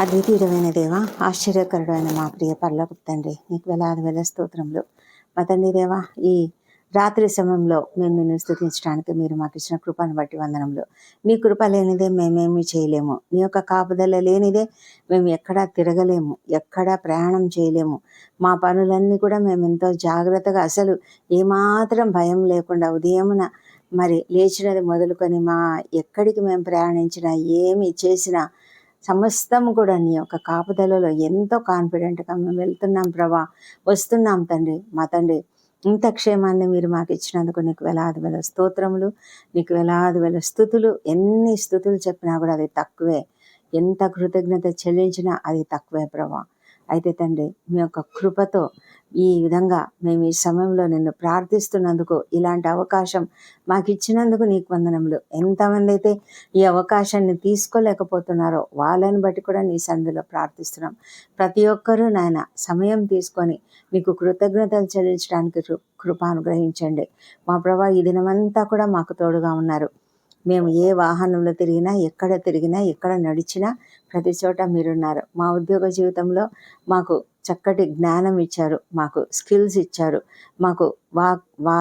అద్వితీయుడమైన దేవ ఆశ్చర్యకరుడైన మా ప్రియ పర్లకు తండ్రి నీకు వేలాది వేల స్తోత్రంలో మా తండ్రి దేవ ఈ రాత్రి సమయంలో మేము నిన్ను స్థుతించడానికి మీరు మాకు ఇచ్చిన కృపను బట్టి వందనంలో నీ కృప లేనిదే మేమేమీ చేయలేము. నీ యొక్క కాపుదల లేనిదే మేము ఎక్కడా తిరగలేము ఎక్కడా ప్రయాణం చేయలేము. మా పనులన్నీ కూడా మేము ఎంతో జాగ్రత్తగా అసలు ఏమాత్రం భయం లేకుండా ఉదయమున మరి లేచినది మొదలుకొని మా ఎక్కడికి మేము ప్రయాణించినా ఏమి చేసినా సమస్తం కూడా నీ యొక్క కాపుదలలో ఎంతో కాన్ఫిడెంట్గా మేము వెళ్తున్నాం ప్రభా. వస్తున్నాం తండ్రి. మా తండ్రి ఇంత క్షేమాన్ని మీరు మాకు ఇచ్చినందుకు నీకు వేలాది వేల స్తోత్రములు నీకు వేలాది వేల స్థుతులు. ఎన్ని స్థుతులు చెప్పినా కూడా అది తక్కువే. ఎంత కృతజ్ఞత చెల్లించినా అది తక్కువే ప్రభా. అయితే తండ్రి మీ యొక్క కృపతో ఈ విధంగా మేము ఈ సమయంలో నిన్ను ప్రార్థిస్తున్నందుకు ఇలాంటి అవకాశం మాకు ఇచ్చినందుకు నీకు వందనములు. ఎంతమంది అయితే ఈ అవకాశాన్ని తీసుకోలేకపోతున్నారో వాళ్ళని బట్టి కూడా నీ సందులో ప్రార్థిస్తున్నాం. ప్రతి ఒక్కరూ నాయన సమయం తీసుకొని నీకు కృతజ్ఞతలు చెల్లించడానికి కృ- కృప అనుగ్రహించండి మా ప్రభా ఈ దినమంతా కూడా మాకు తోడుగా ఉన్నారు. మేము ఏ వాహనంలో తిరిగినా ఎక్కడ తిరిగినా ఎక్కడ నడిచినా ప్రతి చోట మీరున్నారు. మా ఉద్యోగ జీవితంలో మాకు చక్కటి జ్ఞానం ఇచ్చారు. మాకు స్కిల్స్ ఇచ్చారు. మాకు వాక్ వా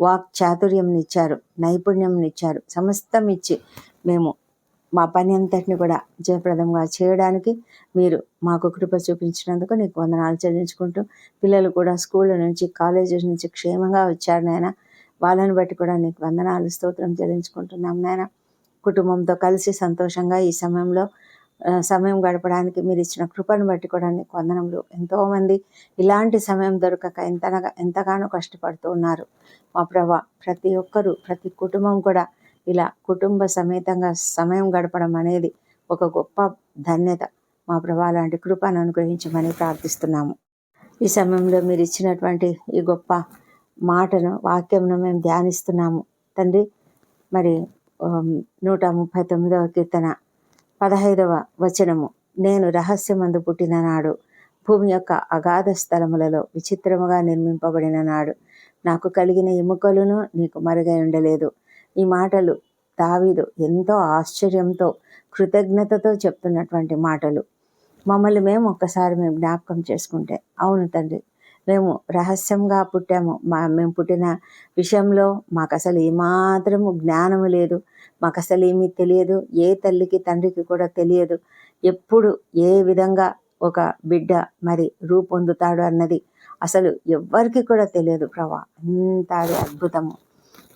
వాక్ చాతుర్యం ఇచ్చారు. నైపుణ్యం ఇచ్చారు. సమస్తం ఇచ్చి మేము మా పని అంతటిని కూడా జయప్రదంగా చేయడానికి మీరు మాకు కృప చూపించినందుకు నీకు వందనాలు చెల్లించుకుంటూ పిల్లలు కూడా స్కూళ్ళ నుంచి కాలేజెస్ నుంచి క్షేమంగా వచ్చారు నాయన. వాళ్ళని బట్టి కూడా నీకు వందనాలు స్తోత్రం చెల్లించుకుంటున్నాం నాయన. కుటుంబంతో కలిసి సంతోషంగా ఈ సమయంలో సమయం గడపడానికి మీరు ఇచ్చిన కృపను బట్టి కూడా నీకు వందనములు. ఎంతోమంది ఇలాంటి సమయం దొరకక ఎంతనగా ఎంతగానో కష్టపడుతూ ఉన్నారు. మా ప్రభా ప్రతి ఒక్కరూ ప్రతి కుటుంబం కూడా ఇలా కుటుంబ సమేతంగా సమయం గడపడం అనేది ఒక గొప్ప ధన్యత. మా ప్రభా లాంటి కృపను అనుగ్రహించమని ప్రార్థిస్తున్నాము. ఈ సమయంలో మీరు ఇచ్చినటువంటి ఈ గొప్ప మాటను వాక్యంను మేము ధ్యానిస్తున్నాము. తండ్రి మరి నూట ముప్పై తొమ్మిదవ కీర్తన పదహైదవ వచనము. నేను రహస్యమందు పుట్టిన నాడు భూమి యొక్క అగాధ స్థలములలో విచిత్రముగా నిర్మింపబడిన నాడు నాకు కలిగిన ఎముకలను నీకు మరుగై ఉండలేదు. ఈ మాటలు దావీదు ఎంతో ఆశ్చర్యంతో కృతజ్ఞతతో చెప్తున్నటువంటి మాటలు. మమ్మల్ని మేము ఒక్కసారి మేము జ్ఞాపకం చేసుకుంటే అవును తండ్రి మేము రహస్యంగా పుట్టాము. మా మేము పుట్టిన విషయంలో మాకు అసలు ఏమాత్రము జ్ఞానము లేదు. మాకు అసలు ఏమీ తెలియదు. ఏ తల్లికి తండ్రికి కూడా తెలియదు. ఎప్పుడు ఏ విధంగా ఒక బిడ్డ మరి రూపొందుతాడు అన్నది అసలు ఎవ్వరికి కూడా తెలియదు. ప్రభా అంత అది అద్భుతము.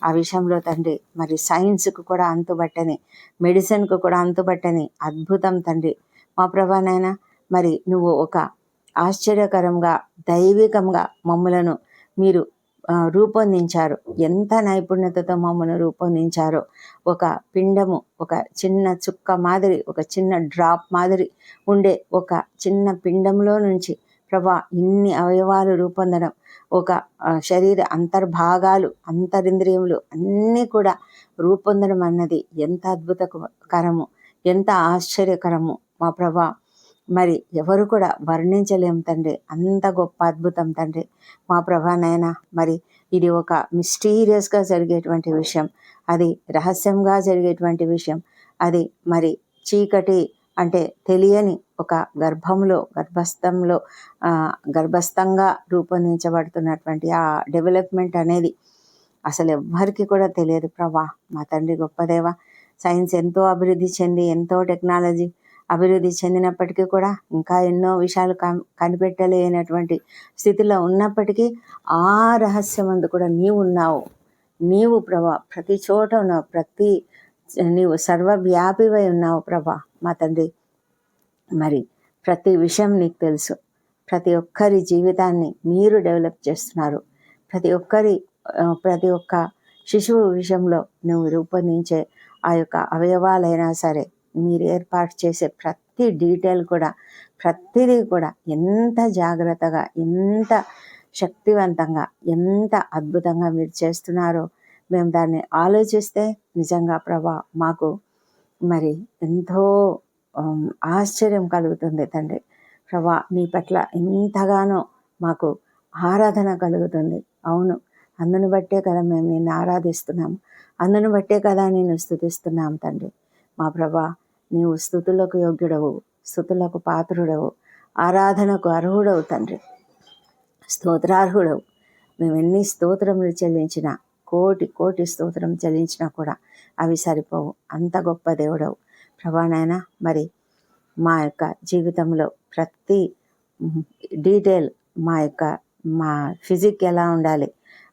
ఆ విషయంలో తండ్రి మరి సైన్స్కు కూడా అంతుబట్టని మెడిసిన్కు కూడా అంతుబట్టని అద్భుతం తండ్రి. మా ప్రభానైనా మరి నువ్వు ఒక ఆశ్చర్యకరంగా దైవికంగా మమ్మలను మీరు రూపొందించారు. ఎంత నైపుణ్యతతో మమ్మల్ని రూపొందించారో. ఒక పిండము ఒక చిన్న చుక్క మాదిరి ఒక చిన్న డ్రాప్ మాదిరి ఉండే ఒక చిన్న పిండంలో నుంచి ప్రభా ఇన్ని అవయవాలు రూపొందడం ఒక శరీర అంతర్భాగాలు అంతరింద్రియములు అన్నీ కూడా రూపొందడం అన్నది ఎంత అద్భుతకరము ఎంత ఆశ్చర్యకరము మా ప్రభా. మరి ఎవరు కూడా వర్ణించలేం తండ్రి. అంత గొప్ప అద్భుతం తండ్రి. మా ప్రభానైనా మరి ఇది ఒక మిస్టీరియస్గా జరిగేటువంటి విషయం. అది రహస్యంగా జరిగేటువంటి విషయం. అది మరి చీకటి అంటే తెలియని ఒక గర్భంలో గర్భస్థంలో గర్భస్థంగా రూపొందించబడుతున్నటువంటి ఆ డెవలప్మెంట్ అనేది అసలు ఎవ్వరికి కూడా తెలియదు. ప్రభా మా తండ్రి గొప్పదేవ సైన్స్ ఎంతో అభివృద్ధి చెంది ఎంతో టెక్నాలజీ అభివృద్ధి చెందినప్పటికీ కూడా ఇంకా ఎన్నో విషయాలు కన్ కనిపెట్టలేనటువంటి స్థితిలో ఉన్నప్పటికీ ఆ రహస్యమందు కూడా నీవు ఉన్నావు నీవు ప్రభా ప్రతి చోట ఉన్నావు ప్రతి నీవు సర్వవ్యాపివై ఉన్నావు ప్రభా మా తండ్రి. మరి ప్రతి విషయం నీకు తెలుసు. ప్రతి ఒక్కరి జీవితాన్ని మీరు డెవలప్ చేస్తున్నారు. ప్రతి ఒక్కరి ప్రతి ఒక్క శిశువు విషయంలో నువ్వు రూపొందించే ఆ యొక్క అవయవాలైనా సరే మీరు ఏర్పాటు చేసే ప్రతి డీటెయిల్ కూడా ప్రతిదీ కూడా ఎంత జాగ్రత్తగా ఎంత శక్తివంతంగా ఎంత అద్భుతంగా మీరు చేస్తున్నారో మేము దాన్ని ఆలోచిస్తే నిజంగా ప్రభా మాకు మరి ఎంతో ఆశ్చర్యం కలుగుతుంది తండ్రి. ప్రభా నీ పట్ల ఎంతగానో మాకు ఆరాధన కలుగుతుంది. అవును అందును బట్టే కదా మేము నిన్ను ఆరాధిస్తున్నాము. అందును బట్టే కదా నేను స్థుతిస్తున్నాం తండ్రి. మా ప్రభా నీవు స్థుతులకు యోగ్యుడవు స్థుతులకు పాత్రుడవు ఆరాధనకు అర్హుడవు తండ్రి. స్తోత్రార్హుడవు. మేము ఎన్ని స్తోత్రములు చెల్లించినా కోటి కోటి స్తోత్రం చెల్లించినా కూడా అవి సరిపోవు. అంత గొప్ప దేవుడవు. ప్రభానైనా మరి మా యొక్క జీవితంలో ప్రతి డీటెయిల్ మా యొక్క మా ఫిజిక్ ఎలా ఉండాలి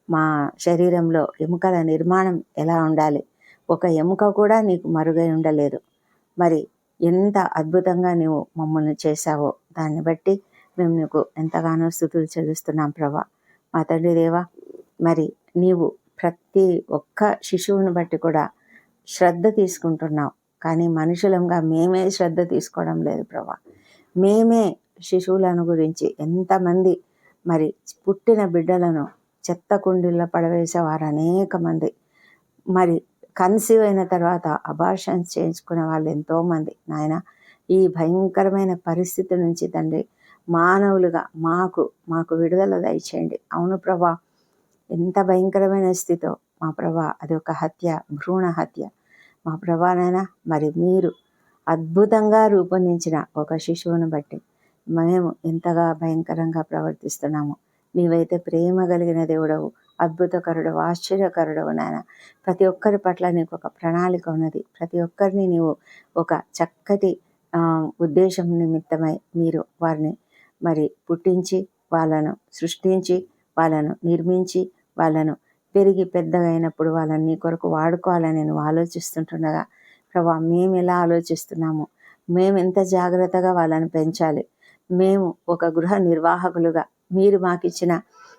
మా శరీరంలో ఎముకల నిర్మాణం ఎలా ఉండాలి ఒక ఎముక కూడా నీకు మరుగై ఉండలేదు. మరి ఎంత అద్భుతంగా నీవు మమ్మల్ని చేశావో దాన్ని బట్టి మేము నీకు ఎంతగానో స్థుతులు చెల్లిస్తున్నాం ప్రభా. మా తండ్రి దేవా మరి నీవు ప్రతి ఒక్క శిశువుని బట్టి కూడా శ్రద్ధ తీసుకుంటున్నావు. కానీ మనుషులంగా మేమే శ్రద్ధ తీసుకోవడం లేదు ప్రభా. మేమే శిశువులను గురించి ఎంతమంది మరి పుట్టిన బిడ్డలను చెత్త కుండీల్లో పడవేసేవారు అనేక మంది మరి కన్సీవ్ అయిన తర్వాత అబార్షన్స్ చేయించుకునే వాళ్ళు ఎంతోమంది. నాయన ఈ భయంకరమైన పరిస్థితి నుంచి తండ్రి మానవులుగా మాకు మాకు విడుదల దయచేయండి. అవును ప్రభా ఎంత భయంకరమైన స్థితో మా ప్రభా అది ఒక హత్య భ్రూణ హత్య. మా ప్రభానైనా మరి మీరు అద్భుతంగా రూపొందించిన ఒక శిశువును బట్టి మేము ఎంతగా భయంకరంగా ప్రవర్తిస్తున్నాము నీవైతే ప్రేమ కలిగిన దేవుడవు. అద్భుతకరుడవు ఆశ్చర్యకరుడవు నాయన. ప్రతి ఒక్కరి పట్ల నీకు ఒక ప్రణాళిక ఉన్నది. ప్రతి ఒక్కరిని నీవు ఒక చక్కటి ఉద్దేశం నిమిత్తమై మీరు వారిని మరి పుట్టించి వాళ్ళను సృష్టించి వాళ్ళను నిర్మించి వాళ్ళను పెరిగి పెద్దగా అయినప్పుడు వాళ్ళని నీ కొరకు వాడుకోవాలని నేను ఆలోచిస్తుంటుండగా ప్రభా మేము ఎలా ఆలోచిస్తున్నాము? మేము ఎంత జాగ్రత్తగా వాళ్ళని పెంచాలి? మేము ఒక గృహ నిర్వాహకులుగా మీరు మాకిచ్చిన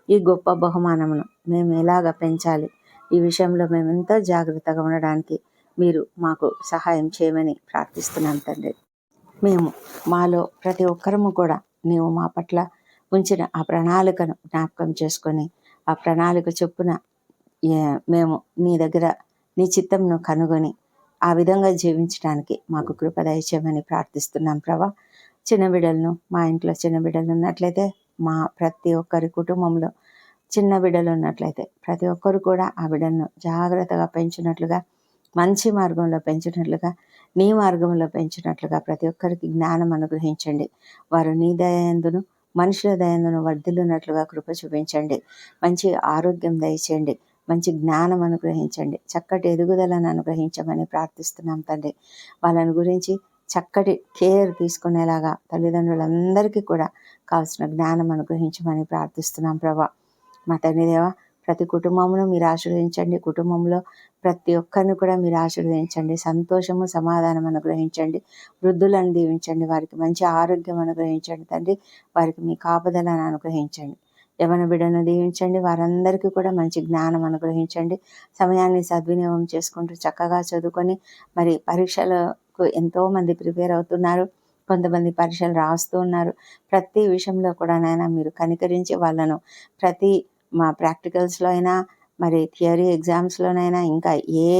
ఈ గొప్ప బహుమానమును మేము ఎలాగ పెంచాలి? ఈ విషయంలో మేము ఎంతో జాగ్రత్తగా ఉండడానికి మీరు మాకు సహాయం చేయమని ప్రార్థిస్తున్నాను తండ్రి. మేము మాలో ప్రతి ఒక్కరము కూడా నీవు మా పట్ల ఉంచిన ఆ ప్రణాళికను జ్ఞాపకం చేసుకొని ఆ ప్రణాళిక చొప్పున మేము నీ దగ్గర నీ చిత్తంను కనుగొని ఆ విధంగా జీవించడానికి మాకు కృప దయచేయమని ప్రార్థిస్తున్నాం ప్రభా. చిన్న బిడ్డలను మా ఇంట్లో చిన్న బిడ్డలు ఉన్నట్లయితే మా ప్రతి ఒక్కరి కుటుంబంలో చిన్న బిడ్డలు ఉన్నట్లయితే ప్రతి ఒక్కరు కూడా ఆ బిడ్డలను జాగ్రత్తగా పెంచినట్లుగా మంచి మార్గంలో పెంచినట్లుగా నీ మార్గంలో పెంచినట్లుగా ప్రతి ఒక్కరికి జ్ఞానం అనుగ్రహించండి. వారు నీ దయందును మనుషుల దయందును వర్ధిల్లున్నట్లుగా కృప చూపించండి. మంచి ఆరోగ్యం దయచేయండి. మంచి జ్ఞానం అనుగ్రహించండి. చక్కటి ఎదుగుదలను అనుగ్రహించమని ప్రార్థిస్తున్నాం తండ్రి. వాళ్ళని గురించి చక్కటి కేర్ తీసుకునేలాగా తల్లిదండ్రులందరికీ కూడా కావాల్సిన జ్ఞానం అనుగ్రహించమని ప్రార్థిస్తున్నాం ప్రభా. మా తండ్రిదేవ ప్రతి కుటుంబంలో మీరు ఆశీర్వదించండి. కుటుంబంలో ప్రతి ఒక్కరిని కూడా మీరు ఆశీర్వదించండి. సంతోషము సమాధానం అనుగ్రహించండి. వృద్ధులను దీవించండి. వారికి మంచి ఆరోగ్యం అనుగ్రహించండి. తండ్రి వారికి మీ కాపుదలను అనుగ్రహించండి. యవన బిడ్డను దీవించండి. వారందరికీ కూడా మంచి జ్ఞానం అనుగ్రహించండి. సమయాన్ని సద్వినియోగం చేసుకుంటూ చక్కగా చదువుకొని మరి పరీక్షలకు ఎంతోమంది ప్రిపేర్ అవుతున్నారు. కొంతమంది పరీక్షలు రాస్తూ ఉన్నారు. ప్రతి విషయంలో కూడా నాయన మీరు కనికరించి వాళ్ళను. ప్రతి మా ప్రాక్టికల్స్లో అయినా మరి థియరీ ఎగ్జామ్స్లోనైనా ఇంకా ఏ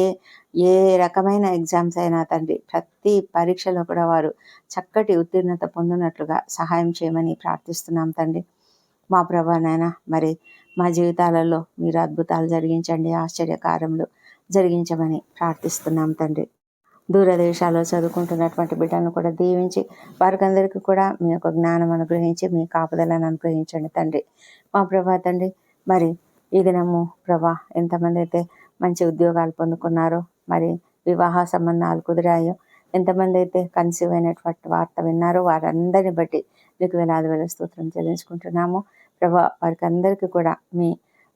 ఏ రకమైన ఎగ్జామ్స్ అయినా తండ్రి ప్రతి పరీక్షలో కూడా వారు చక్కటి ఉత్తీర్ణత పొందినట్లుగా సహాయం చేయమని ప్రార్థిస్తున్నాం తండ్రి. మా ప్రభానైనా మరి మా జీవితాలలో మీరు అద్భుతాలు జరిగించండి ఆశ్చర్యకారంలో జరిగించమని ప్రార్థిస్తున్నాం తండ్రి. దూరదేశాల్లో చదువుకుంటున్నటువంటి బిడ్డలను కూడా దీవించి వారికందరికీ కూడా మీ యొక్క జ్ఞానం అనుగ్రహించి మీ కాపుదలను అనుగ్రహించండి తండ్రి. మా ప్రభా తండ్రి మరి ఈ దినము ప్రభా ఎంతమంది అయితే మంచి ఉద్యోగాలు పొందుకున్నారో మరి వివాహ సంబంధాలు కుదిరాయో ఎంతమంది అయితే కన్సీవ్ అయినటువంటి వార్త విన్నారో వారందరిని బట్టి నీకు వేలాది వేల స్తోత్రం చెల్లించుకుంటున్నాము. ప్రభా వారికి అందరికీ కూడా మీ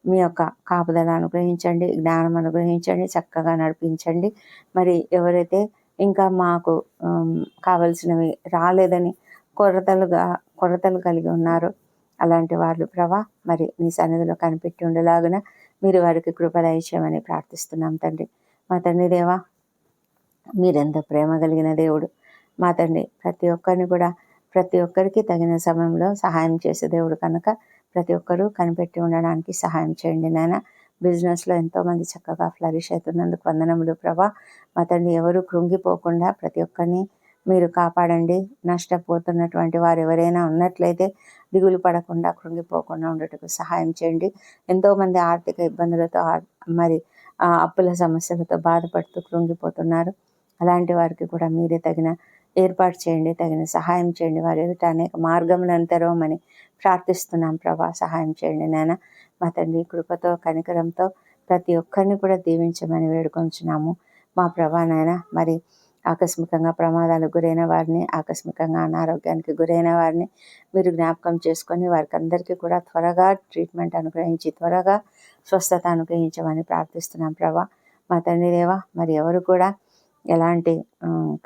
మీ యొక్క కాపుదల అనుగ్రహించండి జ్ఞానం అనుగ్రహించండి చక్కగా నడిపించండి. మరి ఎవరైతే ఇంకా మాకు కావలసినవి రాలేదని కొరతలుగా కొరతలు కలిగి ఉన్నారో అలాంటి వాళ్ళు ప్రభా మరి మీ సన్నిధిలో కనిపెట్టి ఉండేలాగున మీరు వారికి కృప దయచేయమని ప్రార్థిస్తున్నాం తండ్రి. మా తండ్రి దేవా మీరెంత ప్రేమ కలిగిన దేవుడు. మా తండ్రి ప్రతి ఒక్కరిని కూడా ప్రతి ఒక్కరికి తగిన సమయంలో సహాయం చేసే దేవుడు కనుక ప్రతి ఒక్కరూ కనిపెట్టి ఉండడానికి సహాయం చేయండి నాయన బిజినెస్లో ఎంతోమంది చక్కగా ఫ్లరిష్ అవుతున్నందుకు వందనములు ప్రభా. మా తండ్రి ఎవరు కృంగిపోకుండా ప్రతి ఒక్కరిని మీరు కాపాడండి. నష్టపోతున్నటువంటి వారు ఎవరైనా ఉన్నట్లయితే దిగులు పడకుండా కృంగిపోకుండా ఉండటకు సహాయం చేయండి. ఎంతోమంది ఆర్థిక ఇబ్బందులతో మరి అప్పుల సమస్యలతో బాధపడుతూ కృంగిపోతున్నారు. అలాంటి వారికి కూడా మీరే తగిన ఏర్పాటు చేయండి తగిన సహాయం చేయండి. వారి ఎదుట అనేక మార్గములను తెరవమని ప్రార్థిస్తున్నాం. ప్రభా సహాయం చేయండి నాయన. మా తండ్రి కృపతో కనికరంతో ప్రతి ఒక్కరిని కూడా దీవించమని వేడుకొంచున్నాము. మా ప్రభా నాయన మరి ఆకస్మికంగా ప్రమాదాలకు గురైన వారిని ఆకస్మికంగా అనారోగ్యానికి గురైన వారిని మీరు జ్ఞాపకం చేసుకొని వారికి అందరికీ కూడా త్వరగా ట్రీట్మెంట్ అనుగ్రహించి త్వరగా స్వస్థత అనుగ్రహించమని ప్రార్థిస్తున్నాం. ప్రభా మా తండ్రి దేవా మరి ఎవరు కూడా ఎలాంటి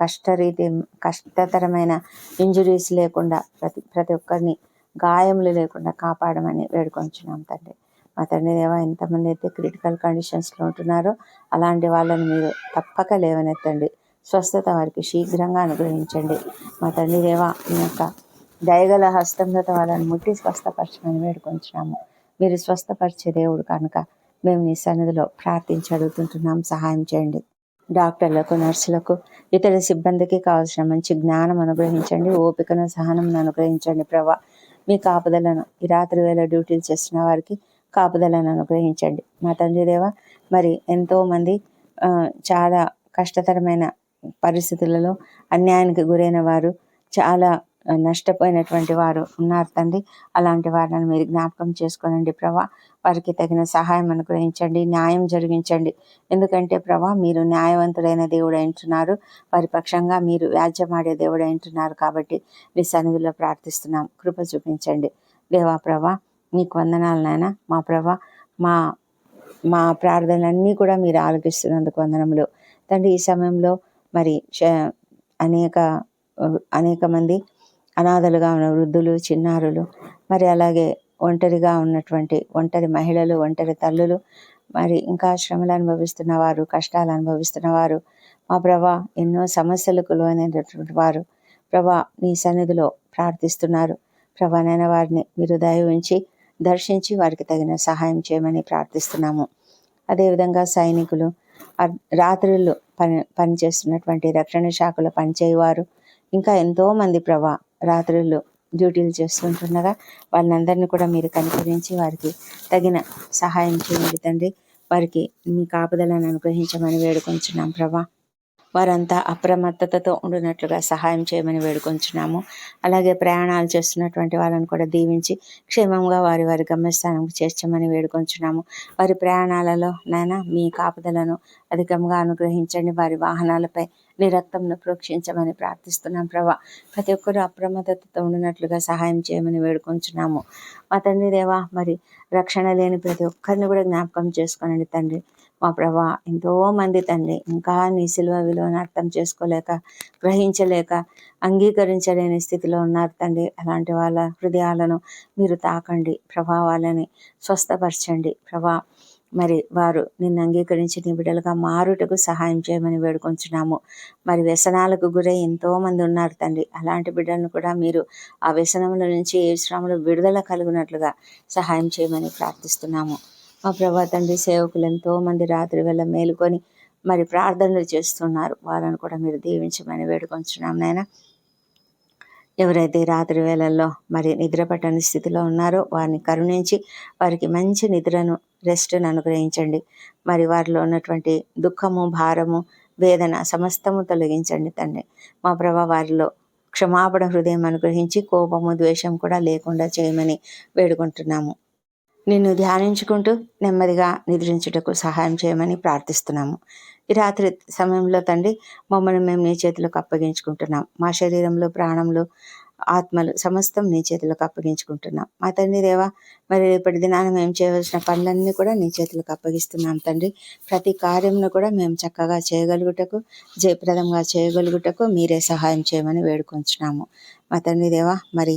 కష్టరీతి కష్టతరమైన ఇంజురీస్ లేకుండా ప్రతి ప్రతి ఒక్కరిని గాయములు లేకుండా కాపాడమని వేడుకొంచున్నాం తండ్రి. మా తండ్రి దేవా ఎంతమంది అయితే క్రిటికల్ కండిషన్స్లో ఉంటున్నారో అలాంటి వాళ్ళని మీరు తప్పక లేవనెత్తండి. స్వస్థత వారికి శీఘ్రంగా అనుగ్రహించండి. మా తండ్రి దేవా మీ యొక్క దయగల హస్తంతో వాళ్ళని ముట్టి స్వస్థపరచమని వేడుకొంచున్నాము. మీరు స్వస్థపరిచే దేవుడు కనుక మేము నీ సన్నిధిలో ప్రార్థించి అడుగుతుంటున్నాం. సహాయం చేయండి. డాక్టర్లకు నర్సులకు ఇతర సిబ్బందికి కావాల్సిన మంచి జ్ఞానం అనుగ్రహించండి. ఓపికను సహనం అనుగ్రహించండి. ప్రభా మీ కాపుదలను ఈ రాత్రి వేళ డ్యూటీలు చేస్తున్న వారికి కాపుదలను అనుగ్రహించండి. మా తండ్రి దేవ మరి ఎంతోమంది చాలా కష్టతరమైన పరిస్థితులలో అన్యాయానికి గురైన వారు చాలా నష్టపోయినటువంటి వారు ఉన్నారు తండ్రి. అలాంటి వారిని మీరు జ్ఞాపకం చేసుకోనండి ప్రభా. వారికి తగిన సహాయం అనుగ్రహించండి న్యాయం జరిగించండి. ఎందుకంటే ప్రభా మీరు న్యాయవంతుడైన దేవుడు అంటున్నారు వారి పక్షంగా మీరు వ్యాజ్యమాడే దేవుడు అంటున్నారు కాబట్టి మీ సన్నిధిలో ప్రార్థిస్తున్నాం. కృప చూపించండి. దేవా ప్రభా నీకు వందనాలు నాయన. మా ప్రభా మా మా ప్రార్థనలన్నీ కూడా మీరు ఆలోచిస్తున్నందుకు వందనములు. తండ్రి ఈ సమయంలో మరి అనేక అనేక మంది అనాథలుగా ఉన్న వృద్ధులు చిన్నారులు మరి అలాగే ఒంటరిగా ఉన్నటువంటి ఒంటరి మహిళలు ఒంటరి తల్లులు మరి ఇంకా శ్రమలు అనుభవిస్తున్న వారు కష్టాలు అనుభవిస్తున్న వారు మా ప్రభా ఎన్నో సమస్యలకు లోనైనటువంటి వారు. ప్రభా నీ సన్నిధిలో ప్రార్థిస్తున్నారు. ప్రభానైన వారిని మీరు దయ ఉంచి దర్శించి వారికి తగిన సహాయం చేయమని ప్రార్థిస్తున్నాము. అదేవిధంగా సైనికులు రాత్రులు పని పనిచేస్తున్నటువంటి రక్షణ శాఖలో పనిచేయవారు ఇంకా ఎంతోమంది ప్రభా రాత్రులు డ్యూటీలు చేస్తుంటుండగా వాళ్ళందరినీ కూడా మీరు కనికరించి వారికి తగిన సహాయం చేయండి తండ్రి. వారికి మీ కాపుదలను అనుగ్రహించమని వేడుకొంచున్నాం ప్రభా. వారంతా అప్రమత్తతతో ఉండినట్లుగా సహాయం చేయమని వేడుకొంచున్నాము. అలాగే ప్రయాణాలు చేస్తున్నటువంటి వాళ్ళని కూడా దీవించి క్షేమంగా వారి వారి గమ్యస్థానం చేర్చమని వేడుకొంచున్నాము. వారి ప్రయాణాలలో నాయన మీ కాపుదలను అధికంగా అనుగ్రహించండి. వారి వాహనాలపై నీ రక్తంను ప్రోక్షించమని ప్రార్థిస్తున్నాం ప్రభా. ప్రతి ఒక్కరూ అప్రమత్తతతో ఉండినట్లుగా సహాయం చేయమని వేడుకొంచున్నాము. మా తండ్రి దేవా మరి రక్షణ లేని ప్రతి ఒక్కరిని కూడా జ్ఞాపకం చేసుకోనండి తండ్రి. మా ప్రభా ఎంతోమంది తండ్రి. ఇంకా నీ సిల్వ విలువను అర్థం చేసుకోలేక గ్రహించలేక అంగీకరించలేని స్థితిలో ఉన్నారు తండ్రి. అలాంటి వాళ్ళ హృదయాలను మీరు తాకండి. ప్రభావాలని స్వస్థపరచండి. ప్రభా మరి వారు నిన్ను అంగీకరించి నీ బిడ్డలుగా మారుటకు సహాయం చేయమని వేడుకొంచున్నాము. మరి వ్యసనాలకు గురై ఎంతోమంది ఉన్నారు తండ్రి. అలాంటి బిడ్డలను కూడా మీరు ఆ వ్యసనముల నుంచి ఏ శ్రమలు విడుదల కలుగునట్లుగా సహాయం చేయమని ప్రార్థిస్తున్నాము. మా ప్రభా తండ్రి సేవకులు ఎంతోమంది రాత్రి వేళ మేలుకొని మరి ప్రార్థనలు చేస్తున్నారు. వాళ్ళను కూడా మీరు దీవించమని వేడుకొంచున్నాం నాయన. ఎవరైతే రాత్రి వేళల్లో మరి నిద్ర పట్టని స్థితిలో ఉన్నారో వారిని కరుణించి వారికి మంచి నిద్రను రెస్ట్ను అనుగ్రహించండి. మరి వారిలో ఉన్నటువంటి దుఃఖము భారము వేదన సమస్తము తొలగించండి తండ్రి. మా ప్రభా వారిలో క్షమాపణ హృదయం అనుగ్రహించి కోపము ద్వేషం కూడా లేకుండా చేయమని వేడుకుంటున్నాము. నిన్ను ధ్యానించుకుంటూ నెమ్మదిగా నిద్రించుటకు సహాయం చేయమని ప్రార్థిస్తున్నాము. ఈ రాత్రి సమయంలో తండ్రి మమ్మల్ని మేము నీ చేతులకు అప్పగించుకుంటున్నాం. మా శరీరంలో ప్రాణంలో ఆత్మలు సమస్తం నీ చేతులకు అప్పగించుకుంటున్నాం. మా తండ్రి దేవా మరి రేపటి దినాన మేము చేయవలసిన పనులన్నీ కూడా నీ చేతులకు అప్పగిస్తున్నాం తండ్రి. ప్రతి కార్యంను కూడా మేము చక్కగా చేయగలుగుటకు జయప్రదంగా చేయగలుగుటకు మీరే సహాయం చేయమని వేడుకొంచున్నాము. మా తండ్రి దేవా మరి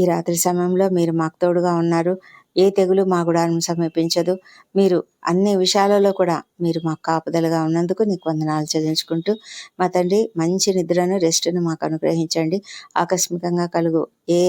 ఈ రాత్రి సమయంలో మీరు మాకు తోడుగా ఉన్నారు. ఏ తెగులు మా గుడారం సమీపించదు. మీరు అన్ని విషయాలలో కూడా మీరు మాకు కాపుదలుగా ఉన్నందుకు నీకు వందనాలు చెల్లించుకుంటూ మా తండ్రి మంచి నిద్రను రెస్ట్ను మాకు అనుగ్రహించండి. ఆకస్మికంగా కలుగు ఏ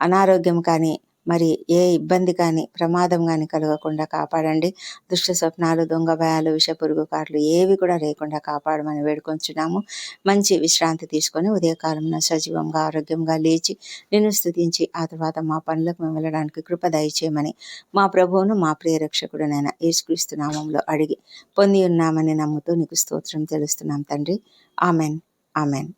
అనారోగ్యం కానీ మరి ఏ ఇబ్బంది కానీ ప్రమాదం కానీ కలగకుండా కాపాడండి. దుష్ట స్వప్నాలు దొంగ భయాలు విషపురుగు కార్లు ఏవి కూడా లేకుండా కాపాడమని వేడుకొంచున్నాము. మంచి విశ్రాంతి తీసుకొని ఉదయకాలంలో సజీవంగా ఆరోగ్యంగా లేచి నిన్ను స్థుతించి ఆ తర్వాత మా పనులకు మేము వెళ్ళడానికి కృప దయచేయమని మా ప్రభువును మా ప్రియరక్షకుడునైన యేసుక్రీస్తు నామంలో అడిగి పొంది ఉన్నామని నమ్ముతూ నీకు స్తోత్రం తెలుస్తున్నాం తండ్రి. ఆమెన్. ఆమెన్.